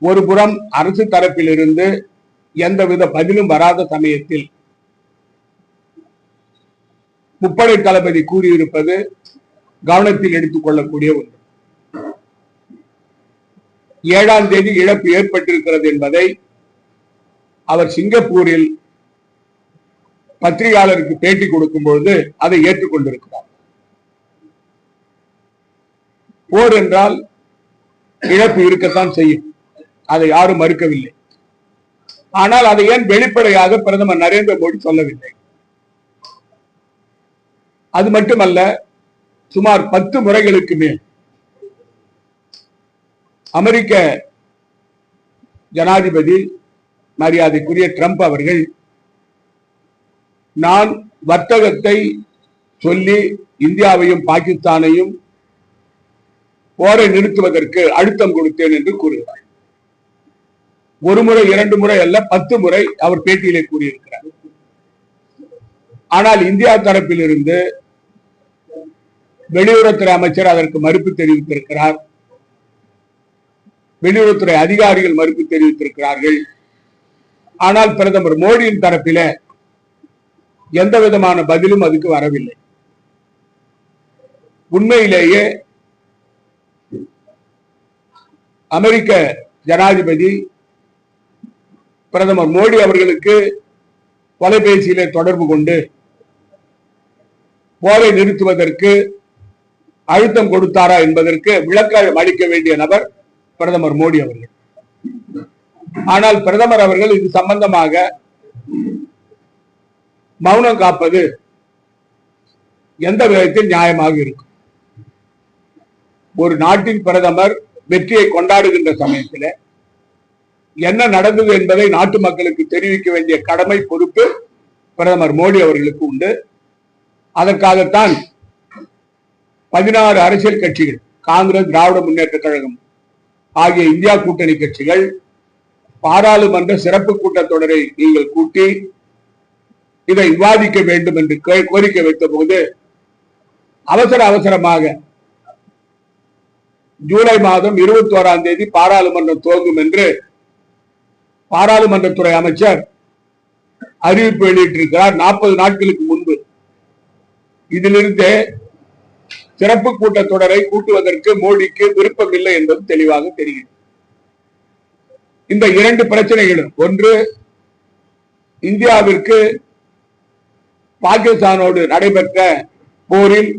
ஒரு புறம் அரசு தரப்பிலிருந்து எந்தவித பதிலும் வராத சமயத்தில் முப்படை தளபதி கூறியிருப்பது கவனத்தில் எடுத்துக் கொள்ளக்கூடிய ஒன்று. ஏழாம் தேதி இழப்பு ஏற்பட்டிருக்கிறது என்பதை அவர் சிங்கப்பூரில் பத்திரிகையாளருக்கு பேட்டி கொடுக்கும் பொழுது அதை ஏற்றுக்கொண்டிருக்கிறார். போர் என்றால் இழப்பு இருக்கத்தான் செய்யும். அதை யாரும் மறுக்கவில்லை. ஆனால் அதை ஏன் வெளிப்படையாக பிரதமர் நரேந்திர மோடி சொல்லவில்லை? அது மட்டுமல்ல சுமார் பத்து முறைகளுக்கு மேல் அமெரிக்க ஜனாதிபதி மரியாதைக்குரிய ட்ரம்ப் அவர்கள் நான் வர்த்தகத்தை சொல்லி இந்தியாவையும் பாகிஸ்தானையும் போரை நிறுத்துவதற்கு அழுத்தம் கொடுத்தேன் என்று கூறுகிறார். ஒரு முறை இரண்டு முறை அல்ல பத்து முறை அவர் பேட்டியிலே கூறியிருக்கிறார். ஆனால் இந்தியா தரப்பிலிருந்து வெளியுறவுத்துறை அமைச்சர் அதற்கு மறுப்பு தெரிவித்திருக்கிறார். வெளியுறவுத்துறை அதிகாரிகள் மறுப்பு தெரிவித்திருக்கிறார்கள். ஆனால் பிரதமர் மோடியின் தரப்பில எந்த விதமான பதிலும் அதுக்கு வரவில்லை. உண்மையிலேயே அமெரிக்க ஜனாதிபதி பிரதமர் மோடி அவர்களுக்கு தொலைபேசியிலே தொடர்பு கொண்டு போரை நிறுத்துவதற்கு அழுத்தம் கொடுத்தாரா என்பதற்கு விளக்கம் அளிக்க வேண்டிய நபர் பிரதமர் மோடி அவர்கள். ஆனால் பிரதமர் அவர்கள் இது சம்பந்தமாக மௌனம் காப்பது எந்த விதத்தில் நியாயமாக இருக்கும்? ஒரு நாட்டின் பிரதமர் வெற்றியை கொண்டாடுகின்ற சமயத்தில் என்ன நடந்தது என்பதை நாட்டு மக்களுக்கு தெரிவிக்க வேண்டிய கடமை பொறுப்பு பிரதமர் மோடி அவர்களுக்கு உண்டு. அதற்காகத்தான் பதினாறு அரசியல் கட்சிகள் காங்கிரஸ் திராவிட முன்னேற்ற கழகம் ஆகிய இந்தியா கூட்டணி கட்சிகள் பாராளுமன்ற சிறப்பு கூட்டத்தொடரை நீங்கள் கூட்டி இதை விவாதிக்க வேண்டும் என்று கோரிக்கை வைத்த போது அவசர அவசரமாக ஜூலை மாதம் இருபத்தி ஓராம் தேதி பாராளுமன்றம் துவங்கும் என்று பாராளுமன்றத்துறை அமைச்சர் அறிவிப்பு வெளியிட்டிருக்கிறார் நாற்பது நாட்களுக்கு முன்பு. இதிலிருந்தே சிறப்பு கூட்டத்தொடரை கூட்டுவதற்கு மோடிக்கு விருப்பம் இல்லை என்பது தெளிவாக தெரிகிறது. இந்த இரண்டு பிரச்சனைகளும் ஒன்று இந்தியாவிற்கு பாகிஸ்தானோடு நடைபெற்ற போரில்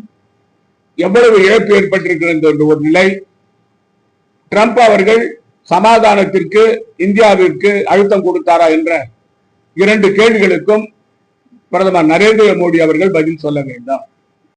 எவ்வளவு இழப்பு ஏற்பட்டிருக்கிறது என்ற ஒரு நிலை ட்ரம்ப் அவர்கள் சமாதானத்திற்கு இந்தியாவிற்கு அழுத்தம் கொடுத்தாரா என்ற இரண்டு கேள்விகளுக்கும் பிரதமர் நரேந்திர மோடி அவர்கள் பதில் சொல்ல வேண்டும்.